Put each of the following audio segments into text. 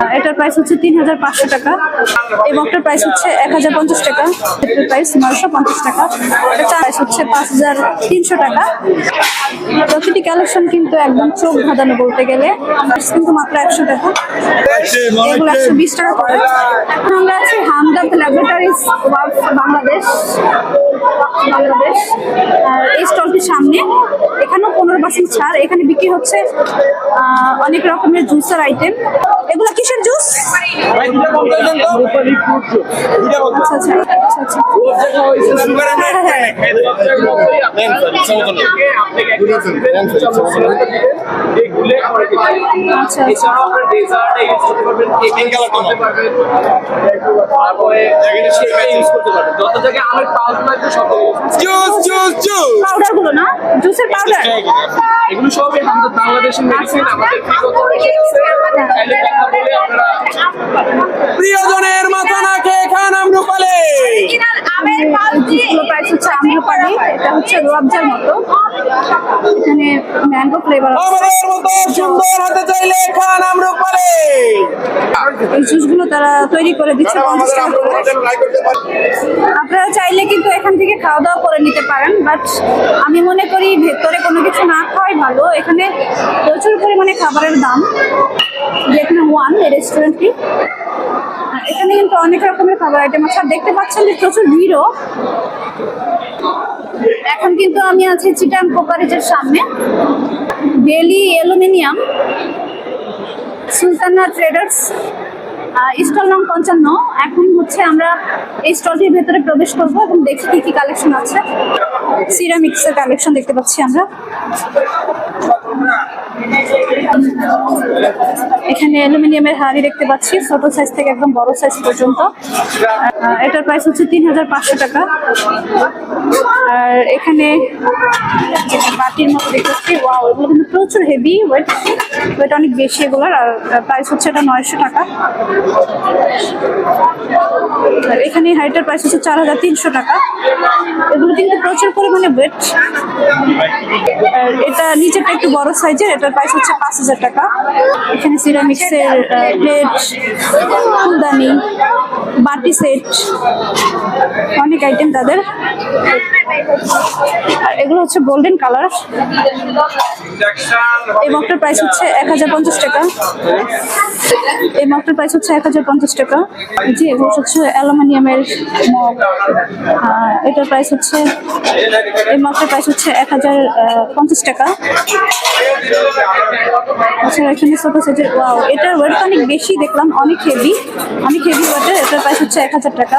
এটার প্রাইস হচ্ছে তিন হাজার পাঁচশো টাকা এই মগটার প্রাইস হচ্ছে এক হাজার পঞ্চাশ টাকা। এটার প্রাইস নয়শো পঞ্চাশ টাকা। এটা প্রাইস হচ্ছে পাঁচ হাজার তিনশো টাকা। প্রতিটি কালেকশন কিন্তু একদম চোখ ধাঁধানো বলতে গেলে। কিন্তু মাত্র একশো টাকা। এগুলো একশো বিশ টাকা করে। আমরা আছি হামদাদ ল্যাবরেটরিজ বাংলাদেশ বাংলাদেশ এই স্টলটির সামনে এখানেও পনেরো পার্সেন্ট ছাড় এখানে বিক্রি হচ্ছে অনেক রকমের জুসের আইটেম এগুলো কিসের জুস আচ্ছা আচ্ছা আচ্ছা। আচ্ছা হ্যাঁ, হ্যাঁ। আচ্ছা যত জায়গায় আমের পাউচ লাগবে সব জুস জুস জুস পাউডারগুলো না? জুসের পাউডার এগুলো সবই আমাদের বাংলাদেশের মেডিসিন আমাদের বিগত রয়েছে তাহলে কথা বলে আপনারা প্রিয়জনের মাথা না খেয়ে খান আমরুপালে। প্রাইস হচ্ছে আম্রপালি। এটা হচ্ছে রোয়াবজার মতো। এখানে ম্যাঙ্গো ফ্লেভার সুন্দর হতে চাইলে খান আমরুপালে এই জুসগুলো তারা তৈরি করে দিচ্ছে আপনারা চাইলে কিন্তু এখান থেকে খাওয়া দাওয়া করে নিতে পারেন বাট আমি মনে করি ভেতরে কোনো কিছু না খাওয়াই ভালো। এখানে প্রচুর পরিমাণে খাবারের দাম। যেখানে ওয়ান এই রেস্টুরেন্টটি এখানে কিন্তু অনেক রকমের খাবার আইটেম আছে। দেখতে পাচ্ছেন যে প্রচুর ভিড়ও। এখন কিন্তু আমি আছি চিটাং কোপারেজের সামনে। Daily aluminium Sultana traders stall নাম পঞ্চান্ন। এখন হচ্ছে আমরা এই স্টলটির ভেতরে প্রবেশ করব এবং দেখি কি কি কালেকশন আছে। সিরামিক্সের কালেকশন দেখতে পাচ্ছি আমরা। এখানে অ্যালুমিনিয়ামের হাড়ি দেখতে পাচ্ছি, ছোট সাইজ থেকে একদম বড় সাইজ পর্যন্ত। এটার প্রাইস হচ্ছে তিন হাজার পাঁচশো টাকা। আর এখানে বাটির মতো দেখতে পাচ্ছি ওয়াও এগুলো কিন্তু প্রচুর হেভি ওয়েট ওয়েট অনেক বেশি এগুলোর, আর প্রাইস হচ্ছে এটা নয়শো টাকা। আর এখানে হাইটার প্রাইস হচ্ছে চার হাজার তিনশো টাকা। এগুলো কিন্তু প্রচুর পরিমাণে ওয়েট আর এটা নিচেটা একটু বড় সাইজের এটার প্রাইস হচ্ছে পাঁচ হাজার টাকা। এখানে সিরামিক্সের প্লেট ফুলদানি। বাটি সেট। অনেক আইটেম তাদের। আর এগুলো হচ্ছে গোল্ডেন কালার এই মগটার প্রাইস হচ্ছে এক হাজার পঞ্চাশ টাকা। এই মগটার প্রাইস হচ্ছে এক হাজার পঞ্চাশ টাকা। জি এগুলো হচ্ছে অ্যালুমিনিয়ামের মগ। এটার প্রাইস হচ্ছে, এই মগটার প্রাইস হচ্ছে এক হাজার পঞ্চাশ টাকা। আচ্ছা এখানে সাইজের ওয়াও এটার ওয়েট অনেক বেশি দেখলাম, অনেক হেভি অনেক হেভি ওয়েটের এটার প্রাইস হচ্ছে এক হাজার টাকা।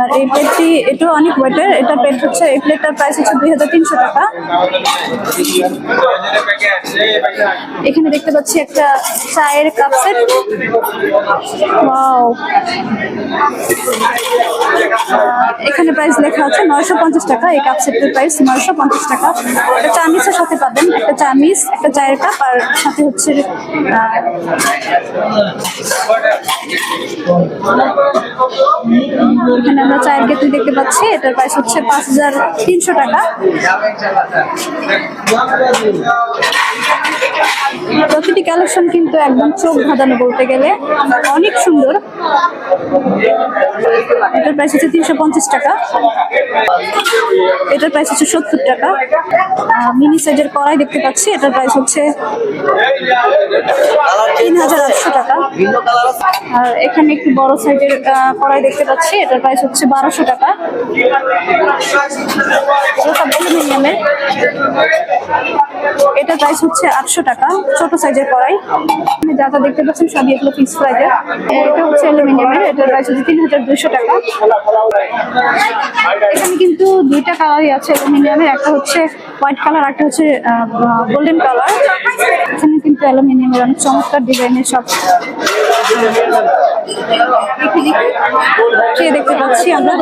আর এই প্লেটটি, এটাও অনেক ওয়েটের এটা প্লেট হচ্ছে, এই প্লেটটার প্রাইস হচ্ছে দুই হাজার তিনশো টাকা। এখানে দেখতে পাচ্ছি একটা চায়ের কাপ সেট এখানে প্রাইস লেখা আছে নয়শো পঞ্চাশ টাকা, এই কাপ সেটের প্রাইস নয়শো পঞ্চাশ টাকা। একটা চামিচের সাথে পাবেন, একটা চামিচ, একটা চায়ের কাপ আর সাথে হচ্ছে এখানে আমরা চায়ের কেটলি দেখতে পাচ্ছি, এটার প্রাইস হচ্ছে পাঁচ হাজার তিনশো টাকা। প্রতিটি কালেকশন কিন্তু একদম চোখ ধাঁধানো বলতে গেলে, অনেক সুন্দর। এটার প্রাইস হচ্ছে তিনশো পঞ্চাশ টাকা। এটার প্রাইস হচ্ছে সত্তর টাকা। মিনি সাইজের কড়াই দেখতে পাচ্ছি, এটার প্রাইস হচ্ছে তিন হাজার আটশো টাকা। আর এখানে একটু বড় সাইজের কড়াই দেখতে পাচ্ছি, এটার প্রাইস হচ্ছে বারোশো টাকা। অ্যালুমিনিয়ামের। এটার প্রাইস হচ্ছে আটশো টাকা, ছোট সাইজের কড়াই। যা যা দেখতে পাচ্ছেন সবই এগুলো ফিক্স প্রাইজের এটা হচ্ছে অ্যালুমিনিয়ামের এটার প্রাইস হচ্ছে তিন হাজার দুইশো টাকা। এখানে কিন্তু দুইটা কালারই আছে অ্যালুমিনিয়ামের একটা হচ্ছে হোয়াইট কালার একটা হচ্ছে গোল্ডেন কালার কিন্তু অ্যালুমিনিয়ামের অনেক চমৎকার ডিজাইনের সব ট্রে দেখতে পাচ্ছি। আমরা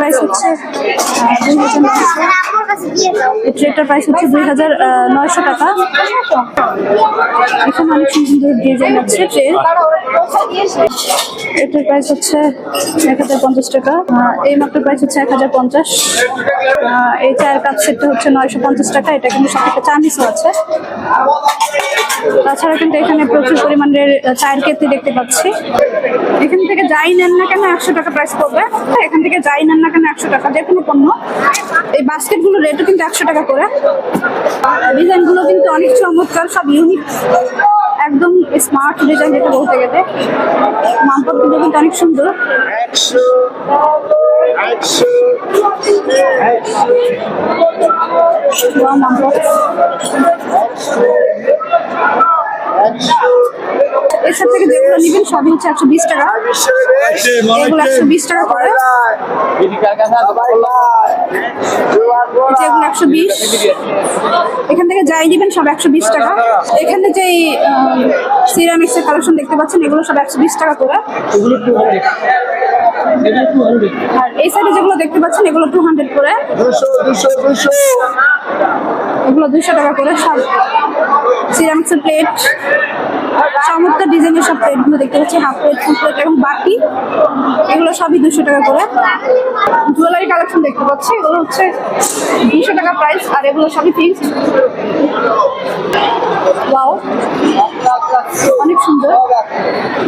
প্রাইস হচ্ছে প্রাইস হচ্ছে দুই হাজার নয়শো টাকা। এখানে সুন্দর ডিজাইন ট্রে এটার প্রাইস হচ্ছে এক হাজার পঞ্চাশ টাকা। এই প্রাইস হচ্ছে এক হাজার পঞ্চাশ। এই চায়ের হচ্ছে নয়শো পঞ্চাশ টাকা। এটা কিন্তু সাথে একটা চামিচও আছে। তাছাড়া কিন্তু এখানে প্রচুর পরিমাণের চায়ের কেতলি দেখতে পাচ্ছি। এখান থেকে যাই নেন না কেন একশো টাকা প্রাইস পড়বে। এখান থেকে যাই নেন না কেন একশো টাকা, যে কোনো পণ্য। এই বাস্কেটগুলো রেটও কিন্তু একশো টাকা করে। ডিজাইনগুলো কিন্তু অনেক চমৎকার, সব ইউনিক একদম স্মার্ট ডিজাইন যেটা বলতে গেলে। মাম্পটগুলো কিন্তু অনেক সুন্দর। মাম্পট এসব থেকে যেগুলো নেবেন সবই হচ্ছে একশো বিশ টাকা। এগুলো একশো বিশ টাকা করে। এগুলো একশো বিশ। এখান থেকে যাই নেবেন সব একশো বিশ টাকা। এখানে যে সিরামিক্স এর কালেকশন দেখতে পাচ্ছেন এগুলো সব একশো বিশ টাকা করে। আর এই সাইডে যেগুলো দেখতে পাচ্ছেন এগুলো টু হান্ড্রেড করে। এগুলো দুইশো টাকা করে সব সিরামিক্সের প্লেট চমৎকার ডিজাইনের সব প্লেটগুলো দেখতে পাচ্ছি হাফ প্লেট ফুল প্লেট এবং বাকি, এগুলো সবই দুশো টাকা করে। জুয়েলারি কালেকশন দেখতে পাচ্ছি, এগুলো হচ্ছে দুশো টাকা প্রাইস আর এগুলো সবই ফিক্সড অনেক সুন্দর।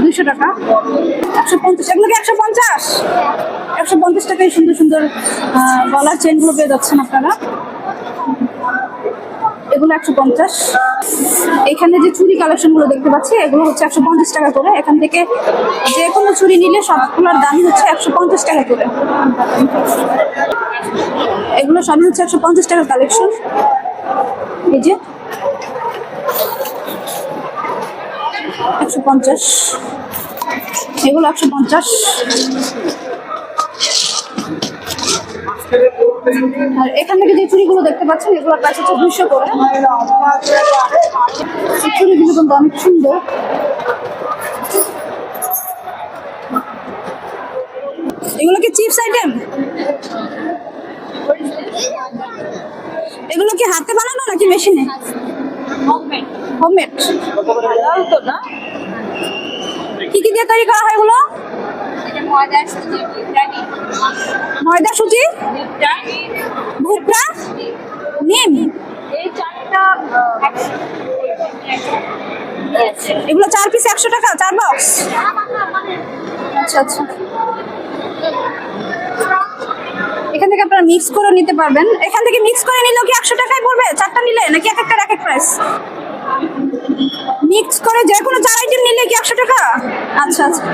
দুশো টাকা। একশো পঞ্চাশ। এগুলো কি একশো পঞ্চাশ? একশো পঞ্চাশ টাকায় সুন্দর সুন্দর গলার চেনগুলো পেয়ে যাচ্ছেন আপনারা। এগুলো একশো পঞ্চাশ। এখানে যে চুড়ি কালেকশনগুলো দেখতে পাচ্ছি, এগুলো হচ্ছে একশো পঞ্চাশ টাকা করে। এখান থেকে যে কোনো চুড়ি নিলে সবগুলোর দামই হচ্ছে একশো পঞ্চাশ টাকা করে। এগুলো সবই হচ্ছে একশো পঞ্চাশ টাকার কালেকশন। এই যে একশো পঞ্চাশ। এগুলো একশো পঞ্চাশ। আর এখান থেকে যে চুড়িগুলো দেখতে পাচ্ছেন এগুলোর প্রাইস হচ্ছে দুশো করে। চুড়িগুলো কিন্তু অনেক সুন্দর। এগুলো কি চিপস আইটেম? এগুলো কি হাতে বানানো নাকি মেশিনে? হোমমেড কি কি দিয়ে তৈরি করা হয় এগুলো? ময়দা সুজি ভুট্টা নিম। এগুলো চার পিস একশো টাকা চার বক্স আচ্ছা আচ্ছা। এখান থেকে আপনারা মিক্স করে নিতে পারবেন। এখান থেকে মিক্স করে নিলেও কি একশো টাকায় পড়বে? চারটা নিলে? নাকি এক একটা এক এক প্রাইস মিক্স করে যে কোনো চার আইটেম নিলে কি একশো টাকা? আচ্ছা আচ্ছা।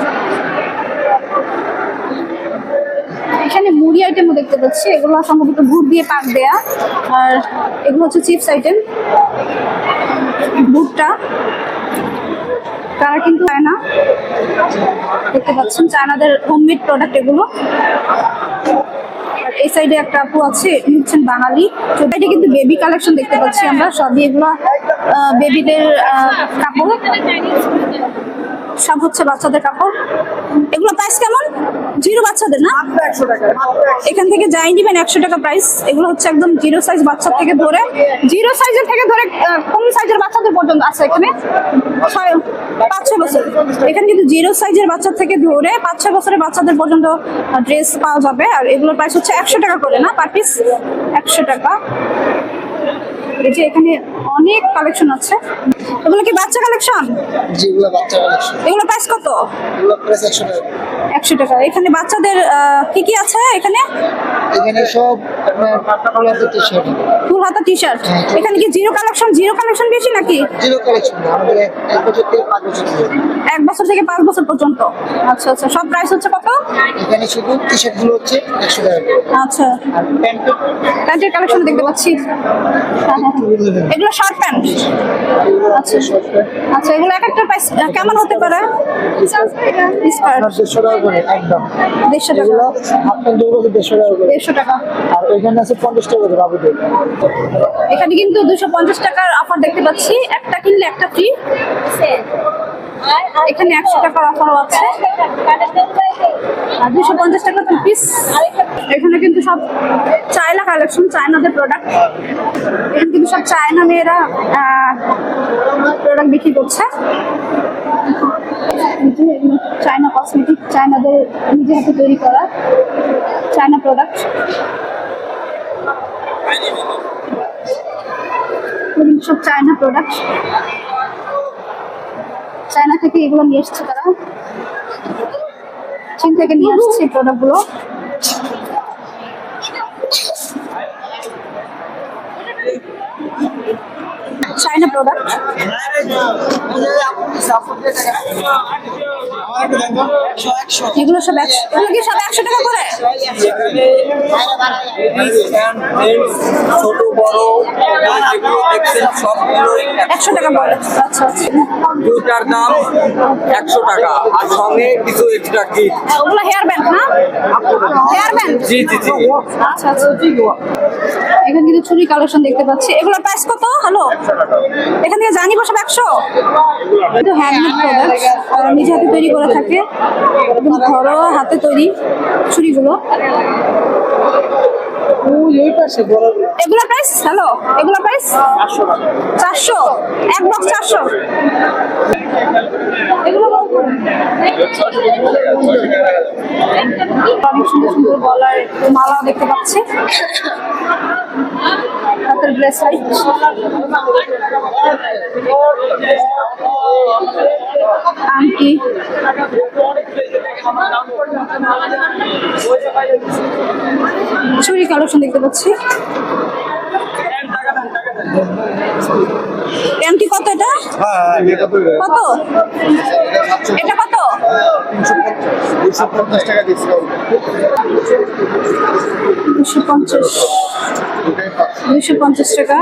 আইটেমও দেখতে পাচ্ছি। এগুলো সম্ভবত গুড় দিয়ে পাক দেয়া। আর এগুলো হচ্ছে চিপস আইটেম। ভুট্টা তারা কিন্তু চায়না। দেখতে পাচ্ছেন, চায়নাদের হোমমেড প্রোডাক্ট এগুলো। এই সাইডে একটা আপু আছে ইনি হচ্ছেন বাঙালি এটা কিন্তু বেবি কালেকশন দেখতে পাচ্ছি আমরা। সবই এগুলো বেবিদের কাপড়। সব হচ্ছে বাচ্চাদের কাপড়। এগুলো প্রাইস কেমন? জিরো বাচ্চাদের না? এখান থেকে যাই নিবেন একশো টাকা প্রাইস এগুলো হচ্ছে একদম জিরো সাইজ বাচ্চা থেকে ধরে জিরো সাইজের থেকে ধরে কোন সাইজের বাচ্চাদের পর্যন্ত আছে এখানে। পাঁচ ছয় বছর। এখানে কিন্তু জিরো সাইজের বাচ্চা থেকে ধরে পাঁচ ছয় বছরের বাচ্চাদের পর্যন্ত ড্রেস পাওয়া যাবে। আর এগুলোর প্রাইস হচ্ছে একশো টাকা করে না পার পিস একশো টাকা। এই যে এখানে অনেক কালেকশন আছে। এগুলো কি বাচ্চা কালেকশন জি এগুলো বাচ্চা কালেকশন এগুলো প্রাইস কত? এগুলো প্রাইস একশো টাকা। একশো টাকা। এখানে বাচ্চাদের কি কি আছে এখানে? এখানে সব টি শার্ট ফুল হাতা টি শার্ট এখানে কি জিরো কালেকশন? জিরো কালেকশন বেশি নাকি? জিরো কালেকশন এক বছর থেকে পাঁচ বছর পর্যন্ত। আচ্ছা আচ্ছা। সব প্রাইস হচ্ছে কত? এখানে শুধু টি শার্টগুলো হচ্ছে একশো টাকা আচ্ছা। প্যান্টের কালেকশন দেখতে পাচ্ছি। হ্যাঁ, হ্যাঁ, হ্যাঁ। এগুলো শর্ট প্যান্ট আচ্ছা। আচ্ছা এগুলো এক একটা প্রাইস কেমন হতে পারে? স্কার্ট করে একদম। দেড়শো টাকা। এগুলো হাফ দেড়শো টাকা করে। দেড়শো টাকা। আর এখানে আছে পঞ্চাশ টাকা করে বাবুদের। এখানে কিন্তু দুশো পঞ্চাশ টাকার অফার দেখতে পাচ্ছি। একটা কিনলে একটা ফ্রি এখানে একশো টাকার অফারও আছে। দুশো পঞ্চাশ টাকা টু পিস এখানে কিন্তু সব চায়না কালেকশন চায়নাদের প্রোডাক্ট এখানে কিন্তু সব চায়না মেয়েরা প্রোডাক্ট বিক্রি করছে। এগুলো চায়না কসমেটিক চায়নাদের নিজে হাতে তৈরি করা চায়না প্রোডাক্ট সব চায়না প্রোডাক্ট চায়না থেকে এগুলো নিয়ে এসছে তারা। চীন থেকে নিয়ে আসছে প্রোডাক্টগুলো চায়না প্রোডাক্ট এগুলো সব একশো এগুলো কি সব একশো টাকা করে? ছোট বড় একশো টাকা আচ্ছা আচ্ছা। দুটার দাম একশো টাকা। আর সঙ্গে কিছু এক্সট্রা কিট ওগুলো হেয়ার ব্যান্ড না? হেয়ার ব্যান্ড জি জি জি। আচ্ছা আচ্ছা। এখানে কিন্তু চুরি কালেকশন দেখতে পাচ্ছি। এগুলো প্রাইস কত? হ্যালো এখান থেকে জানি বসে একশো? কিন্তু হ্যান্ডমেড প্রোডাক্ট নিজে হাতে তৈরি করে থাকে। ঘরোয়া হাতে তৈরি চুড়িগুলো এগুলো প্রাইস হ্যালো এগুলো প্রাইস চারশো এক বক্স চারশো? এগুলো অনেক সুন্দর সুন্দর গলার মালা দেখতে পাচ্ছি। হাতের ব্রেসলাইট আংটি। চুরি কালেকশন দেখতে পাচ্ছি? এমটি কত এটা? কত? এটা কত? দুশো পঞ্চাশ। টাকা দুশো পঞ্চাশ টাকা।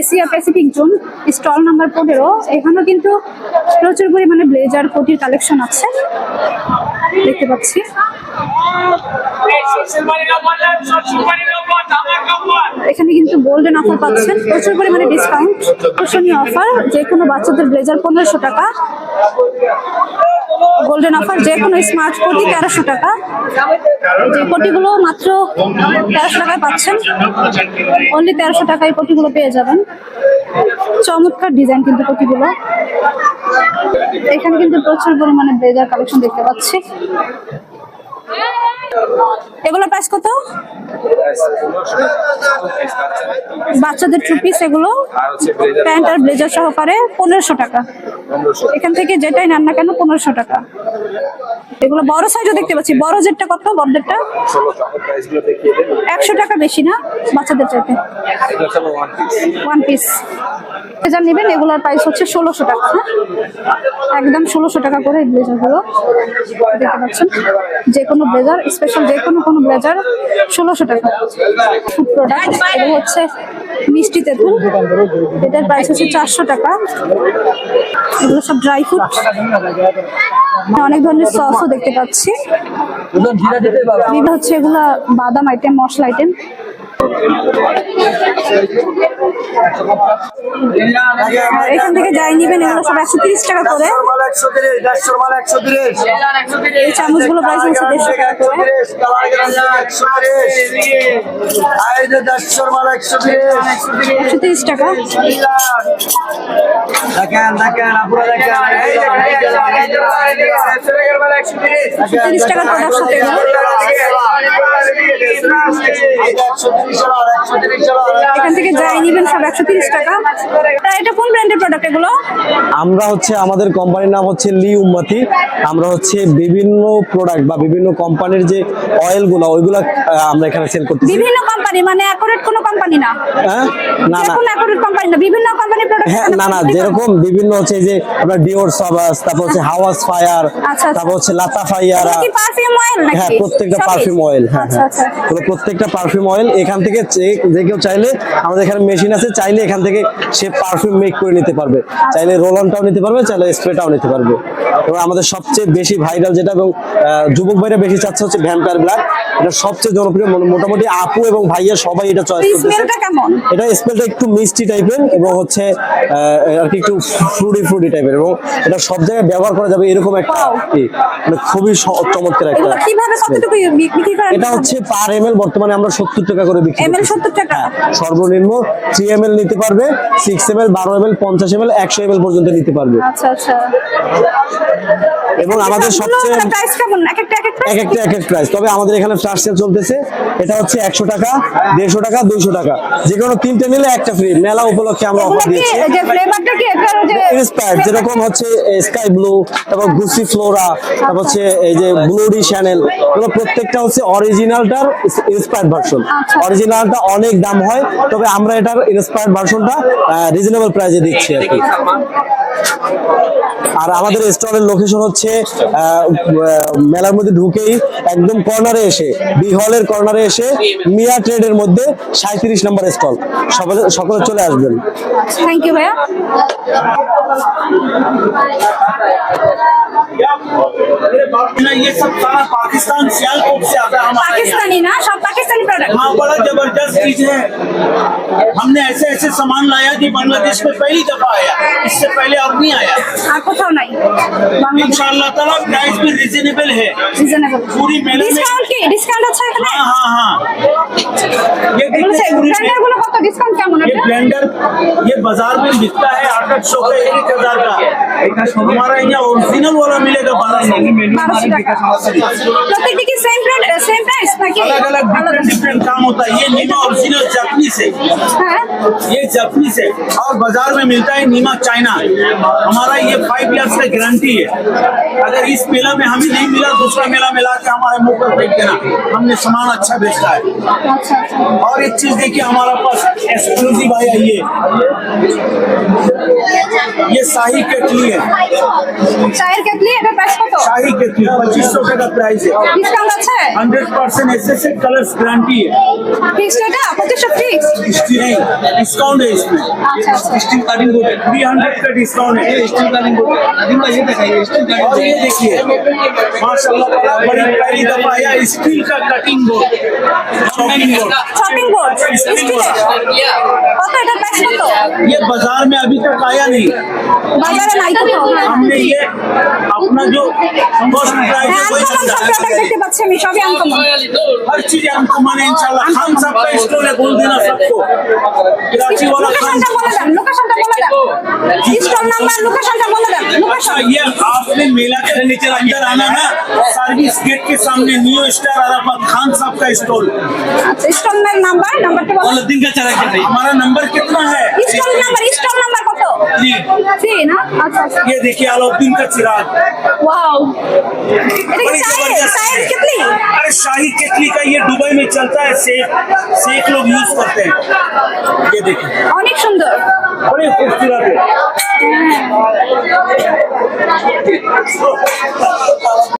Asia Pacific zone stall number পনেরো। এখানেও কিন্তু প্রচুর পরিমাণে ব্লেজার কোটির কালেকশন আছে। দেখতে পাচ্ছি। এখানে কিন্তু গোল্ডেন অফার পাচ্ছেন। প্রচুর পরিমাণে ডিসকাউন্ট অফার যে কোনো বাচ্চাদের ব্লেজার পনেরোশো টাকা। গোল্ডেন অফার যে কোনো স্মার্ট কোটি তেরোশো টাকা। যে কোটিগুলো মাত্র তেরোশো টাকায় পাচ্ছেন। অনলি তেরোশো টাকায় কোটিগুলো পেয়ে যাবেন। চমৎকার ডিজাইন কিন্তু কোটিগুলো। এখানে কিন্তু প্রচুর পরিমাণে ব্লেজার কালেকশন দেখতে পাচ্ছি। এগুলো প্রাইস কত? বাচ্চাদের টু পিস এগুলো। প্যান্ট আর ব্লেজার সহকারে পনেরোশো টাকা। এখান থেকে যেটাই নেন না কেন পনেরোশো টাকা। এগুলো বড় সাইজও দেখতে পাচ্ছি। বড় জেটটা কত? বড়দেরটা একশো টাকা বেশি না? বাচ্চাদের চাইতে। ওয়ান পিস যা নেবেন এগুলোর প্রাইস হচ্ছে ষোলোশো টাকা। হ্যাঁ? একদম ষোলোশো টাকা করে এই ব্লেজারগুলো দেখতে পাচ্ছেন। যে কোনো ব্লেজার স্পেশাল যে কোনো কোনো ব্লেজার ষোলোশো টাকা। ফুড প্রোডাক্ট এগুলো হচ্ছে মিষ্টি তেঁতুল। এটার প্রাইস হচ্ছে চারশো টাকা। এগুলো সব ড্রাই ফ্রুট অনেক ধরনের সসও দেখতে পাচ্ছি। হচ্ছে এগুলা বাদাম আইটেম মশলা আইটেম এখান থেকে যাই নিবেন এগুলো সব একশো তিরিশ টাকা করে। এই চামচগুলো প্রাইস হচ্ছে দেড়শো টাকা করে। একশো তিরিশ টাকা। দেখেন দেখেন একশো তিরিশ টাকার প্রোডাক্ট সাথে। এখান থেকে যাই নিবেন সব একশো তিরিশ টাকা। এটা কোন ব্র্যান্ডের প্রোডাক্ট এগুলো? আমরা হচ্ছে আমাদের কোম্পানির নাম হচ্ছে লি উম্মতি। আমরা হচ্ছে বিভিন্ন প্রোডাক্ট বা বিভিন্ন কোম্পানির যে অয়েলগুলো ওইগুলো আমরা এখানে সেল করতেছি। বিভিন্ন কোম্পানি মানে অ্যাকোরেট কোনো কোম্পানি না? হ্যাঁ? না না। কোনো অ্যাকোরেট কোম্পানি না বিভিন্ন কোম্পানির প্রোডাক্ট হ্যাঁ না না যেরকম বিভিন্ন হচ্ছে যে আপনার ডিওর সাবাস তারপর হচ্ছে হাওয়াস ফায়ার আচ্ছা, আচ্ছা। তারপর হচ্ছে লাতা ফায়ারা কি পারফিউম অয়েল নাকি? হ্যাঁ প্রত্যেকটা পারফিউম অয়েল হ্যাঁ আচ্ছা হ্যাঁ। প্রত্যেকটা পারফিউম অয়েল এখান থেকে যে- কেউ চাইলে আমাদের এখানে মেশিন আছে চাইলে এখান থেকে সে পারফিউম মেক করে নিতে পারবে। চাইলে রোল অনটাও নিতে পারবে চাইলে স্প্রেটাও নিতে পারবে। এবং আমাদের সবচেয়ে বেশি ভাইরাল যেটা এবং যুবক ভাইরা বেশি চাচ্ছে হচ্ছে ভ্যাম্পায়ার ব্ল্যাক এটা সবচেয়ে জনপ্রিয় মোটামুটি আপু এবং ভাইয়া সবাই এটা চয়েস করতেছে। এটা স্মেলটা একটু মিষ্টি টাইপের এবং হচ্ছে আর কি একটু ফ্রুটি ফ্রুটি টাইপের এবং এটা সব জায়গায় ব্যবহার করা যাবে এরকম একটা মানে খুবই চমৎকার একটা এটা হচ্ছে পার এম বর্তমানে আমরা সত্তর টাকা করে বিক্রি এম এল টাকা? হ্যাঁ, সর্বনিম্ন থ্রি এম নিতে পারবে সিক্স এম এল বারো এম এল পঞ্চাশ এম এল একশো এম এল পর্যন্ত নিতে পারবে। আচ্ছা আচ্ছা। এবং আমাদের সবচেয়ে প্রাইস কেমন? এক একটা এক এক এক একটা এক এক প্রাইস তবে আমাদের এখানে ফ্লাশ সেল চলতেছে এটা হচ্ছে একশো টাকা দেড়শো টাকা দুইশো টাকা। যে কোনো তিনটে নিলে একটা ফ্রি মেলা উপলক্ষে আমরা এগুলো অফার দিয়েছি। যে ফ্লেভারটা কি এটার যে ইন্সপায়ার্ড যেরকম হচ্ছে স্কাই ব্লু তারপর গুসি ফ্লোরা তারপর হচ্ছে এই যে ব্লুডি চ্যানেল এগুলো প্রত্যেকটা হচ্ছে অরিজিনালটার ইন্সপায়ার্ড ভার্সন। অরিজিনালটা অনেক দাম হয় তবে আমরা এটার ইন্সপায়ার্ড ভার্সনটা রিজনেবল প্রাইসে দিচ্ছি আর কি। আর আমাদের স্টলের লোকেশন হচ্ছে মেলার মধ্যে ঢুকেই একদম কর্নারে এসে বি হলের কর্নারে এসে মিয়া ট্রেড এর মধ্যে সাঁত্রিশ নম্বর স্টল সকলে চলে আসবেন। পাকিস্তানি না সব পাকিস্তানি প্রোডাক্ট ज़बरदस्त चीज़ है। हमने ऐसे ऐसे सामान लाया कि बांग्लादेश में पहली दफ़ा आया। इससे पहले अब नहीं आया। हाँ नहीं। इंशाल्लाह प्राइस भी रिजनेबल है। पूरी डिस्काउंट अच्छा है हाँ हाँ हाँ। ये डिस्काउंट क्या ये ब्लेंडर ये बाज़ार में बिकता है आठ आठ सौ का एक हज़ार का। हमारा यहाँ ओरिजिनल वाला मिलेगा बारह सौ। सेम प्राइस अलग अलग डिफरेंट डिफरेंट काम होता है। ये नीमा ओरिजिनल जापनीस है। हाँ? ये जापनीस है। और बाज़ार में मिलता है नीमा चाइना। हमारा ये फाइव ईयर्स का गारंटी है। अगर इस मेला में हमें नहीं मिला दूसरा मेला में ला के हमारे मुँह पर फेंक देना। हमने सामान अच्छा बेचता है। अच्छा, अच्छा। और एक चीज़ देखिए हमारा पास एक्सक्लूसिव आया ये ये शाही कैटली है। शाही कैटली तो तो। पच्चीस सौ का प्राइस है। Hundred percent S colours guarantee है। হিস্ট্রিটা কত সব ফিক্স হিস্ট্রি নেই ডিসকাউন্ট है इसमें আচ্ছা আচ্ছা स्टील कटिंग बोर्ड है 300 का डिस्काउंट है स्टील कटिंग बोर्ड नदीम भाई ये दिखाइए स्टील कटिंग और ये देखिए माशाल्लाह बड़ी पहली दफा आया स्टील का cutting board shopping board shopping board steel कत এটা প্রাইস কত ये बाजार में अभी तक आया नहीं बाजार में आई तो हमने ये अपना जो फर्स्ट प्राइस है वही देखते पाচ্ছি আমি সবই আনকমন हर चीज आम कमाने इंशाल्लाह हम साहब का स्टोर है बोल देना सबको कराची वाला खान লোকেশনটা বলে দেন লোকেশনটা বলে দেন স্টল নাম্বার লোকেশনটা বলে দেন अच्छा লোকেশন ये आपने मेला के नीचे अंदर आना ना सर्विस गेट के सामने न्यू स्टार अराफत खान साहब का स्टोर আচ্ছা স্টলের নাম্বার নাম্বারটা বলো दिन का चला हमारा नंबर कितना है স্টল নাম্বার স্টল নাম্বার কত जी থ্রি না আচ্ছা আচ্ছা ये देखिए अलाउद्दीन का चिराग ওয়াও এটা কি बड़ी চায়ের जबरदस्त চায়ের है। কেটলি अरे शाही केतली का ये दुबई में चलता है सेक सेक लोग यूज करते हैं ये देखिए অনেক সুন্দর बड़े खूबसूरत है